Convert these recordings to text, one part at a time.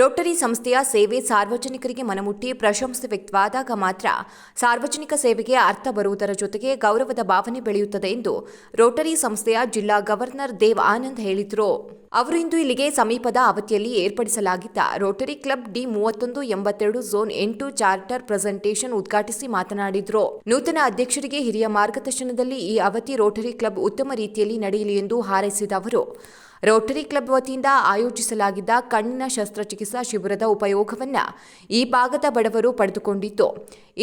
Rotary ಸಂಸ್ಥೆಯ ಸೇವೆ ಸಾರ್ವಜನಿಕರಿಗೆ ಮನಮುಟ್ಟಿ ಪ್ರಶಂಸೆ ವ್ಯಕ್ತವಾದಾಗ ಮಾತ್ರ ಸಾರ್ವಜನಿಕ ಸೇವೆಗೆ ಅರ್ಥ ಬರುವುದರ ಜೊತೆಗೆ ಗೌರವದ ಭಾವನೆ ಬೆಳೆಯುತ್ತದೆ ಎಂದು ರೋಟರಿ ಸಂಸ್ಥೆಯ ಜಿಲ್ಲಾ ಗವರ್ನರ್ ದೇವ್ ಆನಂದ್ ಹೇಳಿದರು. ಅವರು ಇಂದು ಇಲ್ಲಿಗೆ ಸಮೀಪದ ಅವಧಿಯಲ್ಲಿ ಏರ್ಪಡಿಸಲಾಗಿದ್ದ ರೋಟರಿ ಕ್ಲಬ್ ಡಿ ಮೂವತ್ತೊಂದು ಎಂಬತ್ತೆರಡು ಝೋನ್ ಎಂಟು ಚಾರ್ಟರ್ ಪ್ರೆಸೆಂಟೇಷನ್ ಉದ್ಘಾಟಿಸಿ ಮಾತನಾಡಿದರು. ನೂತನ ಅಧ್ಯಕ್ಷರಿಗೆ ಹಿರಿಯ ಮಾರ್ಗದರ್ಶನದಲ್ಲಿ ಈ ಅವಧಿ ರೋಟರಿ ಕ್ಲಬ್ ಉತ್ತಮ ರೀತಿಯಲ್ಲಿ ನಡೆಯಲಿ ಎಂದು ಹಾರೈಸಿದ ಅವರು. ರೋಟರಿ ಕ್ಲಬ್ ವತಿಯಿಂದ ಆಯೋಜಿಸಲಾಗಿದ್ದ ಕಣ್ಣಿನ ಶಸ್ತ್ರಚಿಕಿತ್ಸಾ ಶಿಬಿರದ ಉಪಯೋಗವನ್ನು ಈ ಭಾಗದ ಬಡವರು ಪಡೆದುಕೊಂಡಿದ್ದು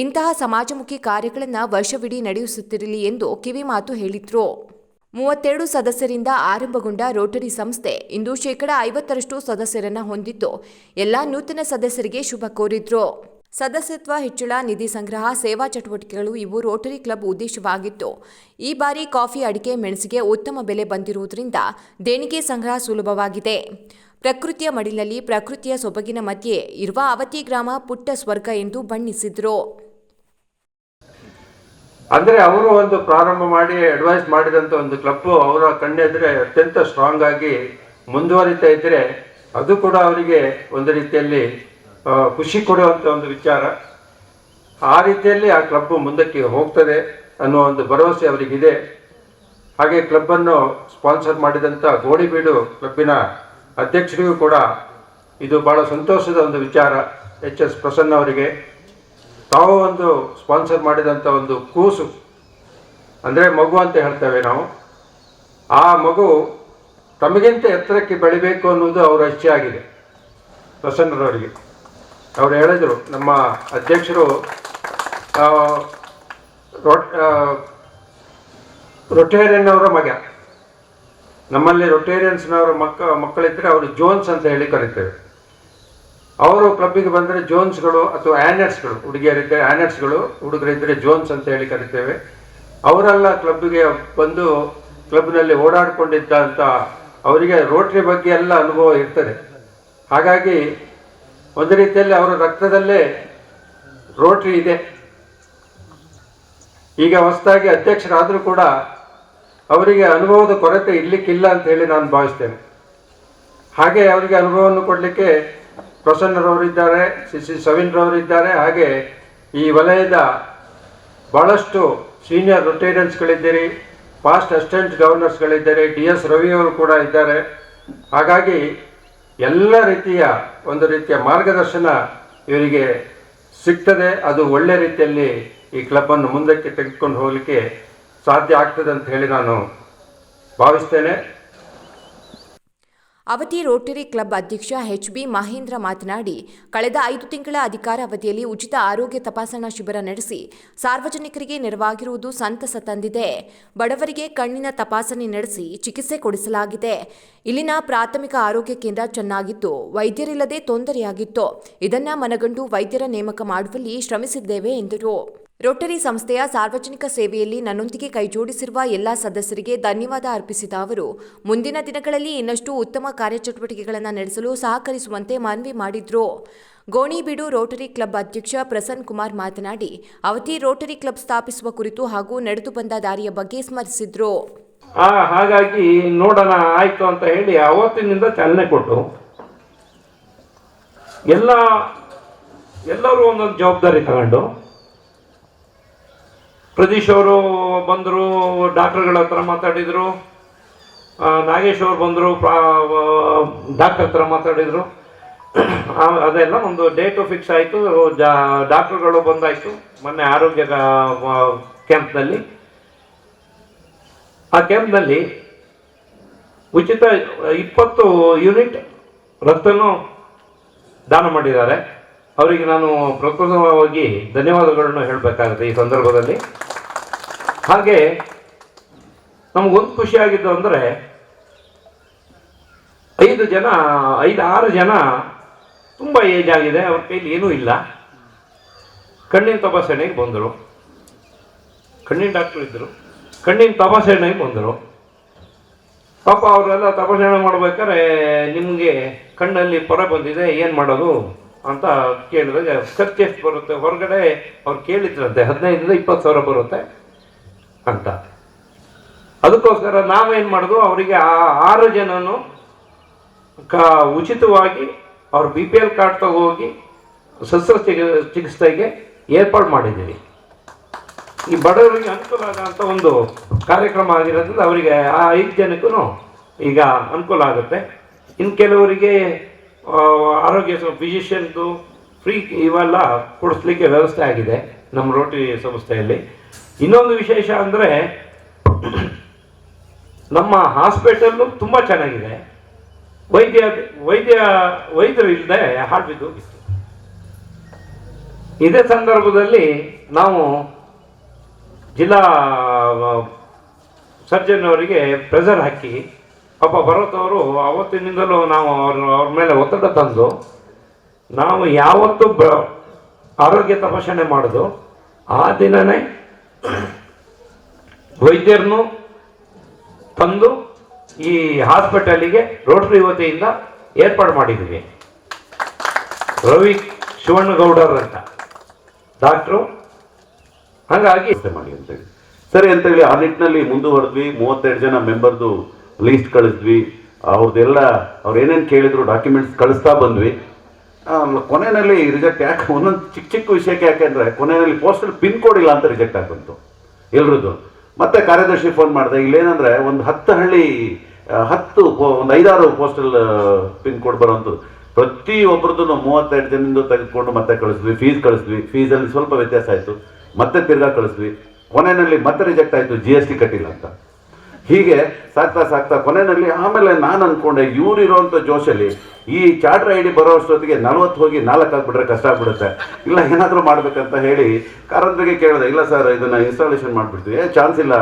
ಇಂತಹ ಸಮಾಜಮುಖಿ ಕಾರ್ಯಗಳನ್ನು ವರ್ಷವಿಡೀ ನಡೆಸುತ್ತಿರಲಿ ಎಂದು ಕಿವಿಮಾತು ಹೇಳಿದ್ರು. ಮೂವತ್ತೆರಡು ಸದಸ್ಯರಿಂದ ಆರಂಭಗೊಂಡ ರೋಟರಿ ಸಂಸ್ಥೆ ಇಂದು ಶೇಕಡ ಐವತ್ತರಷ್ಟು ಸದಸ್ಯರನ್ನು ಹೊಂದಿದ್ದು, ಎಲ್ಲ ನೂತನ ಸದಸ್ಯರಿಗೆ ಶುಭ ಕೋರಿದ್ರು. ಸದಸ್ಯತ್ವ ಹೆಚ್ಚಳ ನಿಧಿ ಸಂಗ್ರಹ, ಸೇವಾ ಚಟುವಟಿಕೆಗಳು ಇವು ರೋಟರಿ ಕ್ಲಬ್ ಉದ್ದೇಶವಾಗಿತ್ತು. ಈ ಬಾರಿ ಕಾಫಿ ಅಡಿಕೆ ಮೆಣಸಿಗೆ ಉತ್ತಮ ಬೆಲೆ ಬಂದಿರುವುದರಿಂದ ದೇಣಿಗೆ ಸಂಗ್ರಹ ಸುಲಭವಾಗಿದೆ. ಪ್ರಕೃತಿಯ ಮಡಿಲಲ್ಲಿ ಪ್ರಕೃತಿಯ ಸೊಬಗಿನ ಮಧ್ಯೆ ಇರುವ ಅವತಿ ಗ್ರಾಮ ಪುಟ್ಟ ಸ್ವರ್ಗ ಎಂದು ಬಣ್ಣಿಸಿದ್ರು. ಅಂದರೆ ಅವರು ಒಂದು ಪ್ರಾರಂಭ ಮಾಡಿ ಅಡ್ವೈಸ್ ಮಾಡಿದಂತ ಒಂದು ಕ್ಲಬ್ ಅವರ ಕಣ್ಣೆದ್ರೆ ಅತ್ಯಂತ ಸ್ಟ್ರಾಂಗ್ ಆಗಿ ಮುಂದುವರಿತಾ ಇದ್ರೆ ಅದು ಕೂಡ ಅವರಿಗೆ ಒಂದು ರೀತಿಯಲ್ಲಿ ಖುಷಿ ಕೊಡುವಂತ ಒಂದು ವಿಚಾರ. ಆ ರೀತಿಯಲ್ಲಿ ಆ ಕ್ಲಬ್ ಮುಂದಕ್ಕೆ ಹೋಗ್ತದೆ ಅನ್ನೋ ಒಂದು ಭರವಸೆ ಅವರಿಗಿದೆ. ಹಾಗೆ ಕ್ಲಬ್ಬನ್ನು ಸ್ಪಾನ್ಸರ್ ಮಾಡಿದಂಥ ಗೋಣಿಬೀಡು ಕ್ಲಬ್ಬಿನ ಅಧ್ಯಕ್ಷರಿಗೂ ಕೂಡ ಇದು ಬಹಳ ಸಂತೋಷದ ಒಂದು ವಿಚಾರ. ಎಚ್ ಎಸ್ ಪ್ರಸನ್ನ ಅವರಿಗೆ. ತಾವು ಒಂದು ಸ್ಪಾನ್ಸರ್ ಮಾಡಿದಂಥ ಒಂದು ಕೂಸು. ಅಂದರೆ ಮಗು ಅಂತ ಹೇಳ್ತೇವೆ ನಾವು. ಆ ಮಗು ತಮಗಿಂತ ಎತ್ತರಕ್ಕೆ ಬೆಳಿಬೇಕು ಅನ್ನೋದು ಅವರ ಇಚ್ಛೆ ಆಗಿದೆ ಪ್ರಸನ್ನರವರಿಗೆ. ಅವರು ಹೇಳಿದರು, ನಮ್ಮ ಅಧ್ಯಕ್ಷರು ರೊಟೇರಿಯನ್ ಅವರ ಮಗ. ನಮ್ಮಲ್ಲಿ ರೊಟೇರಿಯನ್ಸ್ನವರ ಮಕ್ಕ ಮಕ್ಕಳಿದ್ದರೆ ಅವರು ಜೋನ್ಸ್ ಅಂತ ಹೇಳಿ ಕರಿತೇವೆ. ಅವರು ಕ್ಲಬ್ಬಿಗೆ ಬಂದರೆ ಜೋನ್ಸ್ಗಳು ಅಥವಾ ಆ್ಯನೆಟ್ಸ್ಗಳು ಹುಡುಗಿಯರಿದ್ದರೆ ಆ್ಯನರ್ಸ್ಗಳು ಹುಡುಗರಿದ್ದರೆ ಜೋನ್ಸ್ ಅಂತ ಹೇಳಿ ಕರಿತೇವೆ. ಅವರೆಲ್ಲ ಕ್ಲಬ್ಬಿಗೆ ಬಂದು ಕ್ಲಬ್ನಲ್ಲಿ ಓಡಾಡಿಕೊಂಡಿದ್ದ ಅಂತ ಅವರಿಗೆ ರೋಟ್ರಿ ಬಗ್ಗೆ ಎಲ್ಲ ಅನುಭವ ಇರ್ತದೆ. ಹಾಗಾಗಿ ಒಂದು ರೀತಿಯಲ್ಲಿ ಅವರ ರಕ್ತದಲ್ಲೇ ರೋಟ್ರಿ ಇದೆ. ಈಗ ಹೊಸದಾಗಿ ಅಧ್ಯಕ್ಷರಾದರೂ ಕೂಡ ಅವರಿಗೆ ಅನುಭವದ ಕೊರತೆ ಇರಲಿಕ್ಕಿಲ್ಲ ಅಂತ ಹೇಳಿ ನಾನು ಭಾವಿಸ್ತೇನೆ. ಹಾಗೆ ಅವರಿಗೆ ಅನುಭವವನ್ನು ಕೊಡಲಿಕ್ಕೆ ಪ್ರಸನ್ನರವರಿದ್ದಾರೆ, ಸಿ ಸಿ ಸವಿನ್ರವರಿದ್ದಾರೆ, ಹಾಗೆ ಈ ವಲಯದ ಭಾಳಷ್ಟು ಸೀನಿಯರ್ ರೊಟೇರಿಯನ್ಸ್ಗಳಿದ್ದೀರಿ ಪಾಸ್ಟ್ ಅಸಿಸ್ಟೆಂಟ್ ಗವರ್ನರ್ಸ್ಗಳಿದ್ದಾರೆ, ಡಿ ಎಸ್ ರವಿಯವರು ಕೂಡ ಇದ್ದಾರೆ. ಹಾಗಾಗಿ ಎಲ್ಲ ರೀತಿಯ ಒಂದು ರೀತಿಯ ಮಾರ್ಗದರ್ಶನ ಇವರಿಗೆ ಸಿಗ್ತದೆ. ಅದು ಒಳ್ಳೆ ರೀತಿಯಲ್ಲಿ ಈ ಕ್ಲಬ್ಬನ್ನು ಮುಂದಕ್ಕೆ ತೆಗೆದುಕೊಂಡು ಹೋಗಲಿಕ್ಕೆ ಸಾಧ್ಯ ಆಗ್ತದೆ ಅಂತ ಹೇಳಿ ನಾನು ಭಾವಿಸ್ತೇನೆ. ಅವಧಿ ರೋಟರಿ ಕ್ಲಬ್ ಅಧ್ಯಕ್ಷ ಎಚ್ ಬಿ ಮಹೇಂದ್ರ ಮಾತನಾಡಿ, ಕಳೆದ ಐದು ತಿಂಗಳ ಅಧಿಕಾರ ಅವಧಿಯಲ್ಲಿ ಉಚಿತ ಆರೋಗ್ಯ ತಪಾಸಣಾ ಶಿಬಿರ ನಡೆಸಿ ಸಾರ್ವಜನಿಕರಿಗೆ ನೆರವಾಗಿರುವುದು ಸಂತಸ ತಂದಿದೆ. ಬಡವರಿಗೆ ಕಣ್ಣಿನ ತಪಾಸಣೆ ನಡೆಸಿ ಚಿಕಿತ್ಸೆ ಕೊಡಿಸಲಾಗಿದೆ. ಇಲ್ಲಿನ ಪ್ರಾಥಮಿಕ ಆರೋಗ್ಯ ಕೇಂದ್ರ ಚೆನ್ನಾಗಿತ್ತು, ವೈದ್ಯರಿಲ್ಲದೆ ತೊಂದರೆಯಾಗಿತ್ತು. ಇದನ್ನ ಮನಗಂಡು ವೈದ್ಯರ ನೇಮಕ ಮಾಡುವಲ್ಲಿ ಶ್ರಮಿಸಿದ್ದೇವೆ ಎಂದರು. ರೋಟರಿ ಸಂಸ್ಥೆಯ ಸಾರ್ವಜನಿಕ ಸೇವೆಯಲ್ಲಿ ನನ್ನೊಂದಿಗೆ ಕೈಜೋಡಿಸಿರುವ ಎಲ್ಲ ಸದಸ್ಯರಿಗೆ ಧನ್ಯವಾದ ಅರ್ಪಿಸಿದ ಅವರು, ಮುಂದಿನ ದಿನಗಳಲ್ಲಿ ಇನ್ನಷ್ಟು ಉತ್ತಮ ಕಾರ್ಯಚಟುವಟಿಕೆಗಳನ್ನು ನಡೆಸಲು ಸಹಕರಿಸುವಂತೆ ಮನವಿ ಮಾಡಿದ್ರು. ಗೋಣಿಬೀಡು ರೋಟರಿ ಕ್ಲಬ್ ಅಧ್ಯಕ್ಷ ಪ್ರಸನ್ ಕುಮಾರ್ ಮಾತನಾಡಿ ಅವತಿ ರೋಟರಿ ಕ್ಲಬ್ ಸ್ಥಾಪಿಸುವ ಕುರಿತು ಹಾಗೂ ನಡೆದು ಬಂದ ದಾರಿಯ ಬಗ್ಗೆ ಸ್ಮರಿಸಿದ್ರು. ಹಾಗಾಗಿ ನೋಡೋಣ ಆಯ್ತು ಅಂತ ಹೇಳಿ ಅವತ್ತಿನಿಂದ ಚಾಲನೆ ಕೊಟ್ಟು, ಎಲ್ಲ, ಎಲ್ಲರೂ ಒಂದೊಂದು ಜವಾಬ್ದಾರಿ ತಗೊಂಡು ಪ್ರದೀಶ್ ಅವರು ಬಂದರು, ಡಾಕ್ಟರ್ಗಳ ಹತ್ರ ಮಾತಾಡಿದರು. ನಾಗೇಶ್ ಅವರು ಬಂದರು ಡಾಕ್ಟರ್ ಹತ್ರ ಮಾತಾಡಿದರು. ಅದೆಲ್ಲ ಒಂದು ಡೇಟು ಫಿಕ್ಸ್ ಆಯಿತು. ಜಾ, ಡಾಕ್ಟ್ರುಗಳು ಬಂದಾಯಿತು, ಮೊನ್ನೆ ಆರೋಗ್ಯ ಕ್ಯಾಂಪ್ನಲ್ಲಿ. ಆ ಕ್ಯಾಂಪ್ನಲ್ಲಿ ಉಚಿತ ಇಪ್ಪತ್ತು ಯೂನಿಟ್ ರಕ್ತನೂ ದಾನ ಮಾಡಿದ್ದಾರೆ. ಅವರಿಗೆ ನಾನು ಪ್ರಕೃತವಾಗಿ ಧನ್ಯವಾದಗಳನ್ನು ಹೇಳಬೇಕಾಗುತ್ತೆ ಈ ಸಂದರ್ಭದಲ್ಲಿ. ಹಾಗೆ ನಮಗೊಂದು ಖುಷಿಯಾಗಿದ್ದು ಅಂದರೆ ಐದು ಜನ, ಐದು, ಆರು ಜನ ತುಂಬ ಏಜ್ ಆಗಿದೆ, ಅವ್ರ ಕೈಲಿ ಏನೂ ಇಲ್ಲ. ಕಣ್ಣಿನ ತಪಾಸಣೆಗೆ ಬಂದರು. ಕಣ್ಣಿನ ಡಾಕ್ಟರ್ ಇದ್ದರು. ಕಣ್ಣಿನ ತಪಾಸಣೆಗೆ ಬಂದರು. ಪಾಪ ಅವರೆಲ್ಲ ತಪಾಸಣೆ ಮಾಡ್ಬೇಕಾದ್ರೆ ನಿಮಗೆ ಕಣ್ಣಲ್ಲಿ ಪೊರೆ ಬಂದಿದೆ, ಏನು ಮಾಡೋದು ಅಂತ ಕೇಳಿದಾಗ ಖರ್ಚು ಎಷ್ಟು ಬರುತ್ತೆ. ಹೊರಗಡೆ ಅವ್ರು ಕೇಳಿದ್ರಂತೆ, ಹದಿನೈದರಿಂದ ಇಪ್ಪತ್ತು ಸಾವಿರ ಬರುತ್ತೆ. ಅಂತ. ಅದಕ್ಕೋಸ್ಕರ ನಾವೇನು ಮಾಡೋದು, ಅವರಿಗೆ ಆ ಆರು ಜನನು ಕ ಉಚಿತವಾಗಿ ಅವ್ರ ಬಿ ಪಿ ಎಲ್ ಕಾರ್ಡ್ ತಗೋಗಿ ಶಸ್ತ್ರ ಚಿಕಿ- ಚಿಕಿತ್ಸೆಗೆ ಏರ್ಪಾಡು ಮಾಡಿದ್ದೀವಿ. ಈ ಬಡವರಿಗೆ ಅನುಕೂಲ ಆಗೋಂಥ ಒಂದು ಕಾರ್ಯಕ್ರಮ ಆಗಿರೋದ್ರಿಂದ ಅವರಿಗೆ ಆ ಐದು ಜನಕ್ಕೂ ಈಗ ಅನುಕೂಲ ಆಗುತ್ತೆ. ಇನ್ನು ಕೆಲವರಿಗೆ ಆರೋಗ್ಯ ಫಿಸಿಷಿಯನ್ದು ಫ್ರೀ ಇವೆಲ್ಲ ಕೊಡಿಸ್ಲಿಕ್ಕೆ ವ್ಯವಸ್ಥೆ ಆಗಿದೆ ನಮ್ಮ ರೋಟರಿ ಸಂಸ್ಥೆಯಲ್ಲಿ. ಇನ್ನೊಂದು ವಿಶೇಷ ಅಂದರೆ ನಮ್ಮ ಹಾಸ್ಪಿಟಲ್ಲು ತುಂಬ ಚೆನ್ನಾಗಿದೆ. ವೈದ್ಯ ವೈದ್ಯ, ವೈದ್ಯರು ಇಲ್ಲದೆ ಹಾಳು ಬಿದ್ದು ಹೋಗಿತ್ತು ಇದೇ ಸಂದರ್ಭದಲ್ಲಿ ನಾವು ಜಿಲ್ಲಾ ಸರ್ಜನ್ ಅವರಿಗೆ ಪ್ರೆಷರ್ ಹಾಕಿ, ಪಾಪ ಭರತ್ ಅವರು ಅವತ್ತಿನಿಂದಲೂ ನಾವು ಅವ್ರ ಅವ್ರ ಮೇಲೆ ಒತ್ತಡ ತಂದು, ನಾವು ಯಾವತ್ತು ಆರೋಗ್ಯ ತಪಾಸಣೆ ಮಾಡೋದು. ಆ ದಿನನೇ ವೈದ್ಯರನ್ನು ತಂದು ಈ ಹಾಸ್ಪಿಟಲಿಗೆ ರೋಟರಿ ವತಿಯಿಂದ ಏರ್ಪಾಡು ಮಾಡಿದ್ದೀವಿ ರವಿ ಶಿವಣ್ಣಗೌಡರ್ ಅಂತ. ಡಾಕ್ಟ್ರು. ಹಾಗಾಗಿ ಅಂತ ಅಂತೇಳಿ ಸರಿ ಅಂತೇಳಿ ಆ ನಿಟ್ಟಿನಲ್ಲಿ ಮುಂದುವರೆದ್ವಿ. ಮೂವತ್ತೆರಡು ಜನ ಮೆಂಬರ್ದು ಲೀಸ್ಟ್ ಕಳಿಸಿದ್ವಿ. ಅವ್ರದ್ದೆಲ್ಲ ಅವ್ರು ಏನೇನು ಕೇಳಿದ್ರು ಡಾಕ್ಯುಮೆಂಟ್ಸ್ ಕಳಿಸ್ತಾ ಬಂದ್ವಿ. ಕೊನೆಯಲ್ಲಿ ರಿಜೆಕ್ಟ್ ಯಾಕೆ? ಒಂದೊಂದು ಚಿಕ್ಕ ಚಿಕ್ಕ ವಿಷಯಕ್ಕೆ ಯಾಕೆಂದರೆ ಕೊನೆಯಲ್ಲಿ ಪೋಸ್ಟಲ್ ಪಿನ್ ಕೋಡ್ ಇಲ್ಲ ಅಂತ ರಿಜೆಕ್ಟ್ ಆಗಿ ಬಂತು ಎಲ್ರದ್ದು. ಮತ್ತೆ ಕಾರ್ಯದರ್ಶಿ ಫೋನ್ ಮಾಡಿದೆ, ಇಲ್ಲೇನಂದರೆ ಒಂದು ಹತ್ತು ಹಳ್ಳಿ ಹತ್ತು ಒಂದು ಐದಾರು ಪೋಸ್ಟಲ್ ಪಿನ್ ಕೋಡ್ ಬರುವಂಥದ್ದು. ಪ್ರತಿ ಒಬ್ಬರದ್ದು ಮೂವತ್ತೆರಡು ಜನದಿಂದ ತೆಗೆದುಕೊಂಡು ಮತ್ತೆ ಕಳಿಸಿದ್ವಿ ಫೀಸ್ ಕಳಿಸಿದ್ವಿ. ಫೀಸಲ್ಲಿ ಸ್ವಲ್ಪ ವ್ಯತ್ಯಾಸ ಆಯಿತು. ಮತ್ತೆ ತಿರ್ಗಾ ಕಳಿಸಿದ್ವಿ. ಕೊನೆಯಲ್ಲಿ ಮತ್ತೆ ರಿಜೆಕ್ಟ್ ಆಯಿತು ಜಿ ಎಸ್ ಟಿ ಕಟ್ಟಿಲ್ಲ ಅಂತ. ಹೀಗೆ ಸಾಕ್ತಾ ಸಾಕ್ತಾ ಕೊನೆಯಲ್ಲಿ ಆಮೇಲೆ ನಾನು ಅನ್ಕೊಂಡೆ ಇವ್ರು ಇರೋಂಥ ಜೋಶಲ್ಲಿ ಈ ಚಾರ್ಟರ್ ಐ ಡಿ ಬರೋ ಅಷ್ಟೊತ್ತಿಗೆ ನಲ್ವತ್ತು ಹೋಗಿ ನಾಲ್ಕು ಆಗ್ಬಿಟ್ರೆ ಕಷ್ಟ ಆಗ್ಬಿಡುತ್ತೆ. ಇಲ್ಲ, ಏನಾದರೂ ಮಾಡ್ಬೇಕಂತ ಹೇಳಿ ಕಾರಂತರಿಗೆ ಕೇಳಿದೆ, ಇಲ್ಲ ಸರ್ ಇದನ್ನ ಇನ್ಸ್ಟಾಲೇಷನ್ ಮಾಡಿಬಿಡ್ತೀವಿ. ಚಾನ್ಸ್ ಇಲ್ಲ.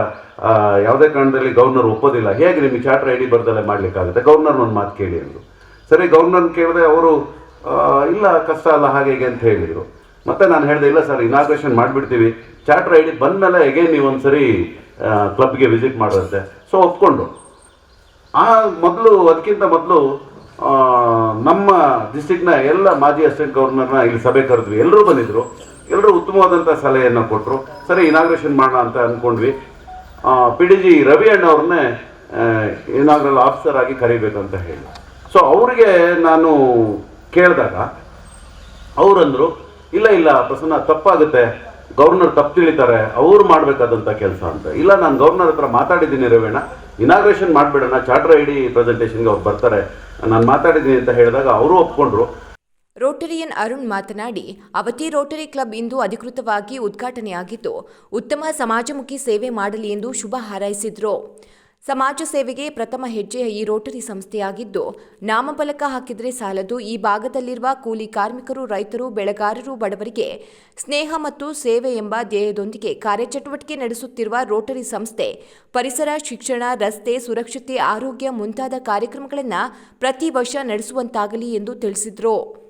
ಯಾವುದೇ ಕಾರಣದಲ್ಲಿ ಗವರ್ನರ್ ಒಪ್ಪೋದಿಲ್ಲ. ಹೇಗೆ ನಿಮಗೆ ಚಾರ್ಟರ್ ಐ ಡಿ ಬರ್ದಲ್ಲೇ ಮಾಡ್ಲಿಕ್ಕಾಗುತ್ತೆ? ಗವರ್ನರ್ ಒಂದು ಮಾತು ಕೇಳಿ ಅಂದರು. ಸರಿ ಗವರ್ನರ್ ಕೇಳಿದೆ ಅವರು ಇಲ್ಲ, ಕಷ್ಟ ಅಲ್ಲ, ಹಾಗೆ ಹೀಗೆ ಅಂತ ಹೇಳಿದರು. ಮತ್ತೆ ನಾನು ಹೇಳಿದೆ, ಇಲ್ಲ ಸರ್ ಇನಾಗ್ರೇಷನ್ ಮಾಡಿಬಿಡ್ತೀವಿ. ಚಾರ್ಟರ್ ಐ ಡಿ ಬಂದಮೇಲೆ ಹೇಗೆ ನೀವು ಒಂದ್ಸರಿ ಕ್ಲಬ್ಗೆ ವಿಸಿಟ್ ಮಾಡುತ್ತೆ ಸೊ ಒಪ್ಕೊಂಡು. ಆ ಮೊದಲು, ಅದಕ್ಕಿಂತ ಮೊದಲು ನಮ್ಮ ಡಿಸ್ಟಿಕ್ನ ಎಲ್ಲ ಮಾಜಿ ಅಸಿಸ್ಟೆಂಟ್ ಗವರ್ನರ್ನ ಇಲ್ಲಿ ಸಭೆ ಕರೆದ್ವಿ. ಎಲ್ಲರೂ ಬಂದಿದ್ರು. ಎಲ್ಲರೂ ಉತ್ತಮವಾದಂಥ ಸಲಹೆಯನ್ನು ಕೊಟ್ಟರು ಸರಿ ಇನಾಗ್ರೇಷನ್ ಮಾಡೋಣ ಅಂತ ಅಂದ್ಕೊಂಡ್ವಿ ಪಿ ಡಿ ಜಿ ರವಿ ಅಣ್ಣವ್ರನ್ನೇ ಇನಾಗ್ರಲ್ ಆಫೀಸರ್ ಆಗಿ ಕರಿಬೇಕಂತ ಹೇಳಿ. ಸೊ, ಅವರಿಗೆ ನಾನು ಕೇಳಿದಾಗ ಅವರಂದರು ಇಲ್ಲ ಇಲ್ಲ, ಪ್ರಸನ್ನ, ತಪ್ಪಾಗುತ್ತೆ. ಗವರ್ನರ್ ತಪ್ಪು ತಿಳಿತಾರೆ, ಅವ್ರು ಮಾಡಬೇಕಾದಂಥ ಕೆಲಸ ಅಂತ. ಇಲ್ಲ, ನಾನು ಗವರ್ನರ್ ಹತ್ರ ಮಾತಾಡಿದ್ದೀನಿ ರವೇಣ ಇನಾಗ್ರೇಷನ್ ಮಾಡಿಬಿಡೋಣ ಚಾರ್ಟರ್ ಐ ಡಿ ಪ್ರೆಸೆಂಟೇಷನ್ಗೆ ಅವ್ರು ಬರ್ತಾರೆ, ನಾನು ಮಾತಾಡಿದ್ದೀನಿ ಅಂತ ಹೇಳಿದಾಗ ಅವರು ಒಪ್ಕೊಂಡ್ರು. ರೋಟರಿಯನ್ ಅರುಣ್ ಮಾತನಾಡಿ, ಅವತಿ ರೋಟರಿ ಕ್ಲಬ್ ಇಂದು ಅಧಿಕೃತವಾಗಿ ಉದ್ಘಾಟನೆಯಾಗಿದ್ದು, ಉತ್ತಮ ಸಮಾಜಮುಖಿ ಸೇವೆ ಮಾಡಲಿ ಎಂದು ಶುಭ ಹಾರೈಸಿದ್ರು. ಸಮಾಜ ಸೇವೆಗೆ ಪ್ರಥಮ ಹೆಜ್ಜೆ ಈ ರೋಟರಿ ಸಂಸ್ಥೆಯಾಗಿದ್ದು, ನಾಮಫಲಕ ಹಾಕಿದರೆ ಸಾಲದು. ಈ ಭಾಗದಲ್ಲಿರುವ ಕೂಲಿ ಕಾರ್ಮಿಕರು, ರೈತರು, ಬೆಳೆಗಾರರು, ಬಡವರಿಗೆ ಸ್ನೇಹ ಮತ್ತು ಸೇವೆ ಎಂಬ ಧ್ಯೇಯದೊಂದಿಗೆ ಕಾರ್ಯಚಟುವಟಿಕೆ ನಡೆಸುತ್ತಿರುವ ರೋಟರಿ ಸಂಸ್ಥೆ, ಪರಿಸರ, ಶಿಕ್ಷಣ, ರಸ್ತೆ, ಸುರಕ್ಷತೆ, ಆರೋಗ್ಯ ಮುಂತಾದ ಕಾರ್ಯಕ್ರಮಗಳನ್ನು ಪ್ರತಿ ವರ್ಷ ನಡೆಸುವಂತಾಗಲಿ ಎಂದು ತಿಳಿಸಿದರು.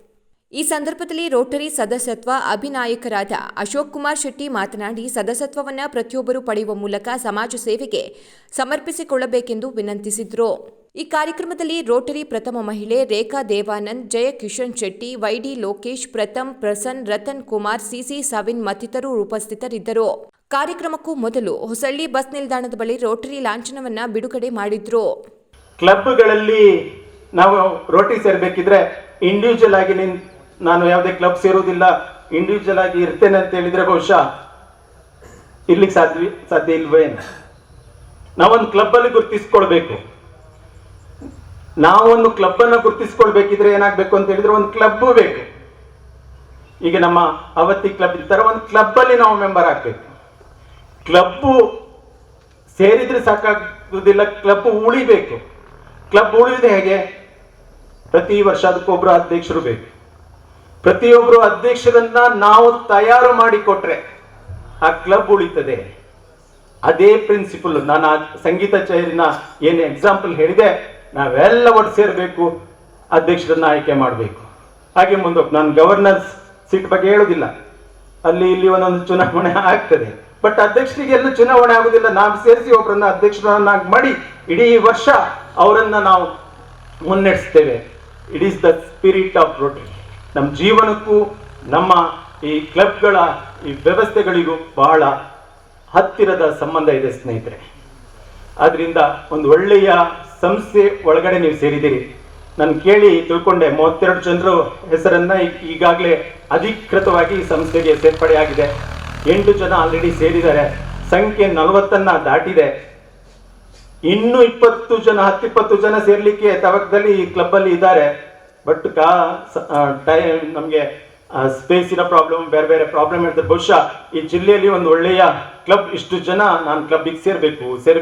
ಈ ಸಂದರ್ಭದಲ್ಲಿ ರೋಟರಿ ಸದಸ್ಯತ್ವ ಅಭಿನಾಯಕರಾದ ಅಶೋಕ್ ಕುಮಾರ್ ಶೆಟ್ಟಿ ಮಾತನಾಡಿ, ಸದಸ್ಯತ್ವವನ್ನು ಪ್ರತಿಯೊಬ್ಬರು ಪಡೆಯುವ ಮೂಲಕ ಸಮಾಜ ಸೇವೆಗೆ ಸಮರ್ಪಿಸಿಕೊಳ್ಳಬೇಕೆಂದು ವಿನಂತಿಸಿದರು. ಈ ಕಾರ್ಯಕ್ರಮದಲ್ಲಿ ರೋಟರಿ ಪ್ರಥಮ ಮಹಿಳೆ ರೇಖಾ ದೇವಾನಂದ್ ಜಯ ಕಿಶನ್ ಶೆಟ್ಟಿ, ವೈಡಿ ಲೋಕೇಶ್, ಪ್ರಥಮ್ ಪ್ರಸನ್ ರತನ್ ಕುಮಾರ್, ಸಿಸಿ ಸವಿನ್ ಮತ್ತಿತರರು ಉಪಸ್ಥಿತರಿದ್ದರು. ಕಾರ್ಯಕ್ರಮಕ್ಕೂ ಮೊದಲು ಹೊಸಳ್ಳಿ ಬಸ್ ನಿಲ್ದಾಣದ ಬಳಿ ರೋಟರಿ ಲಾಂಛನವನ್ನ ಬಿಡುಗಡೆ ಮಾಡಿದ್ರು. ಕ್ಲಬ್ಗಳಲ್ಲಿ ನಾವು ರೋಟರಿ ಸೇರ್ಬೇಕಿದ್ರೆ ಇಂಡಿವಿಜುವಲ್ ಆಗಿ ನಿನ್ ಯಾವುದೇ ಕ್ಲಬ್ ಸೇರೋದಿಲ್ಲ ಇಂಡಿವಿಜುವಲ್ ಆಗಿ ಇರ್ತೇನೆ ಅಂತ ಹೇಳಿದ್ರೆ ಬಹುಶಃ ಇರ್ಲಿಕ್ಕೆ ಸಾಧ್ಯ ಸಾಧ್ಯ ಇಲ್ವೇ ನಾವೊಂದು ಕ್ಲಬ್ಬಲ್ಲಿ ಗುರುತಿಸ್ಕೊಳ್ಬೇಕು. ನಾವೊಂದು ಕ್ಲಬ್ ಅನ್ನ ಗುರುತಿಸ್ಕೊಳ್ಬೇಕಿದ್ರೆ ಏನಾಗಬೇಕು ಅಂತ ಹೇಳಿದ್ರೆ ಒಂದು ಕ್ಲಬ್ ಬೇಕು. ಈಗ ನಮ್ಮ ಅವತ್ತಿ ಕ್ಲಬ್ ಇರ್ತಾರೆ, ಒಂದು ಕ್ಲಬ್ ಅಲ್ಲಿ ನಾವು ಮೆಂಬರ್ ಆಗ್ಬೇಕು. ಕ್ಲಬ್ಬು ಸೇರಿದ್ರೆ ಸಾಕಾಗುವುದಿಲ್ಲ ಕ್ಲಬ್ ಉಳಿಬೇಕು. ಕ್ಲಬ್ ಉಳಿಯುವುದು ಹೇಗೆ? ಪ್ರತಿ ವರ್ಷ ಅದಕ್ಕೊಬ್ರು ಅಧ್ಯಕ್ಷರು ಬೇಕು. ಪ್ರತಿಯೊಬ್ರು ಅಧ್ಯಕ್ಷರನ್ನ ನಾವು ತಯಾರು ಮಾಡಿ ಕೊಟ್ರೆ ಆ ಕ್ಲಬ್ ಉಳಿತದೆ. ಅದೇ ಪ್ರಿನ್ಸಿಪಲ್ ನಾನು ಆ ಸಂಗೀತ ಚೈರಿನ ಏನು ಎಕ್ಸಾಂಪಲ್ ಹೇಳಿದೆ ನಾವೆಲ್ಲ ಒಟ್ಟು ಸೇರಬೇಕು, ಅಧ್ಯಕ್ಷರನ್ನ ಆಯ್ಕೆ ಮಾಡಬೇಕು. ಹಾಗೆ ಮುಂದೆ ನಾನು ಗವರ್ನರ್ಸ್ ಸೀಟ್ ಬಗ್ಗೆ ಹೇಳೋದಿಲ್ಲ. ಅಲ್ಲಿ ಇಲ್ಲಿ ಒಂದೊಂದು ಚುನಾವಣೆ ಆಗ್ತದೆ. ಬಟ್ ಅಧ್ಯಕ್ಷರಿಗೆಲ್ಲ ಚುನಾವಣೆ ಆಗುದಿಲ್ಲ. ನಾವು ಸೇರಿಸಿ ಒಬ್ಬರನ್ನ ಅಧ್ಯಕ್ಷರನ್ನಾಗಿ ಮಾಡಿ ಇಡೀ ವರ್ಷ ಅವರನ್ನ ನಾವು ಮುನ್ನಡೆಸ್ತೇವೆ. It is the spirit of Rotary ನಮ್ಮ ಜೀವನಕ್ಕೂ, ನಮ್ಮ ಈ ಕ್ಲಬ್ಗಳ ಈ ವ್ಯವಸ್ಥೆಗಳಿಗೂ ಬಹಳ ಹತ್ತಿರದ ಸಂಬಂಧ ಇದೆ ಸ್ನೇಹಿತರೆ. ಆದ್ರಿಂದ ಒಂದು ಒಳ್ಳೆಯ ಸಂಸ್ಥೆ ಒಳಗಡೆ ನೀವು ಸೇರಿದ್ದೀರಿ. ನಾನು ಕೇಳಿ ತಿಳ್ಕೊಂಡೆ, ಮೂವತ್ತೆರಡು ಜನರು ಹೆಸರನ್ನ ಈಗಾಗಲೇ ಅಧಿಕೃತವಾಗಿ ಈ ಸಂಸ್ಥೆಗೆ ಸೇರ್ಪಡೆಯಾಗಿದೆ. ಎಂಟು ಜನ ಆಲ್ರೆಡಿ ಸೇರಿದ್ದಾರೆ. ಸಂಖ್ಯೆ ನಲವತ್ತನ್ನ ದಾಟಿದೆ. ಇನ್ನೂ ಇಪ್ಪತ್ತು ಜನ, ಹತ್ತಿಪ್ಪತ್ತು ಜನ ಸೇರ್ಲಿಕ್ಕೆ ತವಕದಲ್ಲಿ ಈ ಕ್ಲಬ್ ಅಲ್ಲಿ ಇದ್ದಾರೆ. ಬಟ್ ಕಾ ಟೈಮ್ ನಮಗೆ ಸ್ಪೇಸಿನ ಪ್ರಾಬ್ಲಮ್ ಬೇರೆ ಬೇರೆ ಪ್ರಾಬ್ಲಮ್ ಇರ್ತದೆ ಬಹುಶಃ ಈ ಜಿಲ್ಲೆಯಲ್ಲಿ ಒಂದು ಒಳ್ಳೆಯ ಕ್ಲಬ್ ಇಷ್ಟು ಜನ ನಾನು ಕ್ಲಬ್ಗೆ ಸೇರಬೇಕು ಸೇರ್